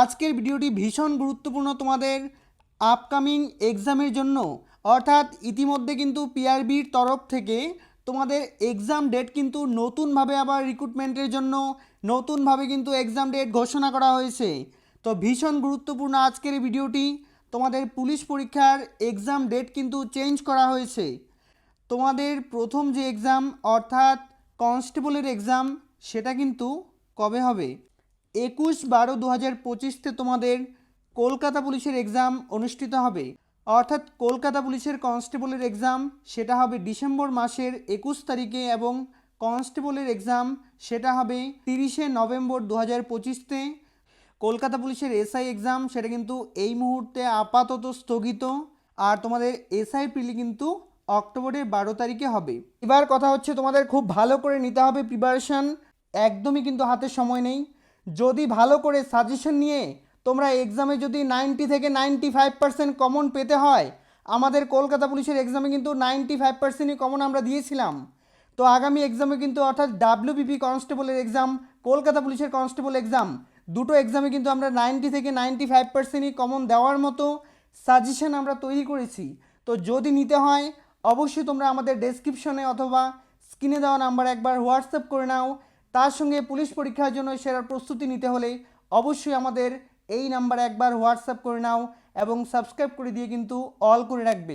আজকের ভিডিওটি ভীষণ গুরুত্বপূর্ণ তোমাদের আপকামিং এক্সামের জন্য। অর্থাৎ ইতিমধ্যে কিন্তু পিআরবির তরফ থেকে তোমাদের এক্সাম ডেট কিন্তু নতুনভাবে আবার রিক্রুটমেন্টের জন্য নতুনভাবে কিন্তু এক্সাম ডেট ঘোষণা করা হয়েছে। তো ভীষণ গুরুত্বপূর্ণ আজকের ভিডিওটি। তোমাদের পুলিশ পরীক্ষার এক্সাম ডেট কিন্তু চেঞ্জ করা হয়েছে। তোমাদের প্রথম যে এক্সাম অর্থাৎ কনস্টেবলের এক্সাম সেটা কিন্তু কবে হবে? একুশ বারো দু হাজার পঁচিশতে তোমাদের কলকাতা পুলিশের এক্সাম অনুষ্ঠিত হবে। অর্থাৎ কলকাতা পুলিশের কনস্টেবলের এক্সাম সেটা হবে ডিসেম্বর মাসের একুশ তারিখে এবং কনস্টেবলের এক্সাম সেটা হবে তিরিশে নভেম্বর দু হাজার পঁচিশতে কলকাতা পুলিশের এসআই এক্সাম সেটা কিন্তু এই মুহূর্তে আপাতত স্থগিত। আর তোমাদের এসআই প্রিলি কিন্তু অক্টোবরের বারো তারিখে হবে। এবার কথা হচ্ছে তোমাদের খুব ভালো করে নিতে হবে প্রিপারেশান একদমই কিন্তু হাতে সময় নেই। যদি ভালো করে সাজেশন নিয়ে তোমরা এক্সামে যদি নাইনটি থেকে নাইনটি ফাইভ পার্সেন্ট কমন পেতে হয়, আমাদের কলকাতা পুলিশের এক্সামে কিন্তু নাইনটি ফাইভ পার্সেন্টই কমন আমরা দিয়েছিলাম। তো আগামী এক্সামে কিন্তু অর্থাৎ ডাব্লিউবিপি কনস্টেবলের এক্সাম কলকাতা পুলিশের কনস্টেবল এক্সাম দুটো এক্সামে কিন্তু আমরা নাইনটি থেকে নাইনটি ফাইভ পার্সেন্টই কমন দেওয়ার মতো সাজেশন আমরা তৈরি করেছি। তো যদি নিতে হয়, অবশ্যই তোমরা আমাদের ডেসক্রিপশনে অথবা স্ক্রিনে দেওয়া নাম্বার একবার হোয়াটসঅ্যাপ করে নাও। তার সঙ্গে পুলিশ পরীক্ষার জন্য সেরার প্রস্তুতি নিতে হলে অবশ্যই আমাদের এই নাম্বারে একবার হোয়াটসঅ্যাপ করে নাও এবং সাবস্ক্রাইব করে দিয়ে কিন্তু অল করে রাখবে।